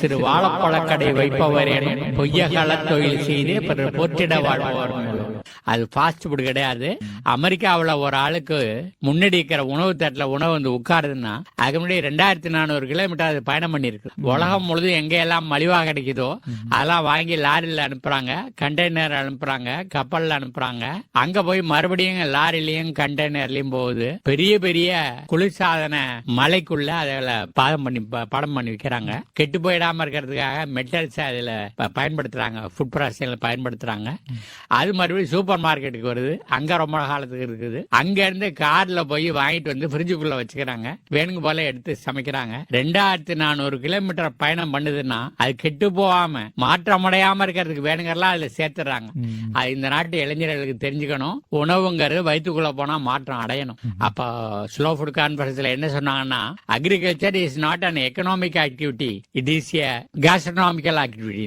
சிறு வாழைப்பழக்கடை வைப்பவர் என பொய்யகால தொழில் செய்து பிறர் போற்றிட வாழ்பவர் அது ஃபாஸ்ட் ஃபுட் கிடையாது. அமெரிக்காவுல ஒரு ஆளுக்கு முன்னாடி இருக்கிற உணவு தட்டுல உணவு வந்து உட்காருதுன்னா அதுக்கு முன்னாடி ரெண்டாயிரத்தி நானூறு கிலோமீட்டர் அது பயணம் பண்ணிருக்கு உலகம் முழுதும் எங்க எல்லாம் மலிவா கிடைக்குதோ அதெல்லாம் வாங்கி லாரியில அனுப்புறாங்க கண்டெய்னர் அனுப்புறாங்க கப்பல்ல அனுப்புறாங்க. அங்க போய் மறுபடியும் லாரிலையும் கண்டெய்னர்லயும் போகுது. பெரிய பெரிய குளிர்சாதன மலைக்குள்ள அதில் பாதம் பண்ணி படம் பண்ணி வைக்கிறாங்க. கெட்டு போயிடாம இருக்கிறதுக்காக மெட்டல்ஸ் அதுல பயன்படுத்துறாங்க. ஃபுட் ப்ராசஸில் பயன்படுத்துறாங்க. அது மறுபடியும் சூப்பர் மார்க்கெட்டுக்கு வருது. அங்க ரொம்ப காலத்துக்கு இருக்குது. அங்க இருந்து கார்ல போய் வாங்கிட்டு வந்து ஃப்ரிட்ஜுக்குள்ள வச்சுக்கிறாங்க. வேணுங்க போல எடுத்து சமைக்கிறாங்க. ரெண்டாயிரத்தி நானூறு கிலோமீட்டர் பயணம் பண்ணுதுன்னா அது கெட்டு போகாம மாற்றமடையாம இருக்கிறதுக்கு வேணுங்கிறலாம் அதுல சேர்த்துறாங்க அது இந்த நாட்டு இளைஞர்களுக்கு தெரிஞ்சுக்கணும். உணவுங்கிறது வயிற்றுக்குள்ள போனா மாற்றம் அடையணும். அப்போ ஸ்லோ ஃபுட் கான்ஃபரன்ஸ்ல என்ன சொன்னாங்கன்னா agriculture is not an economic activity it is a gastronomical activity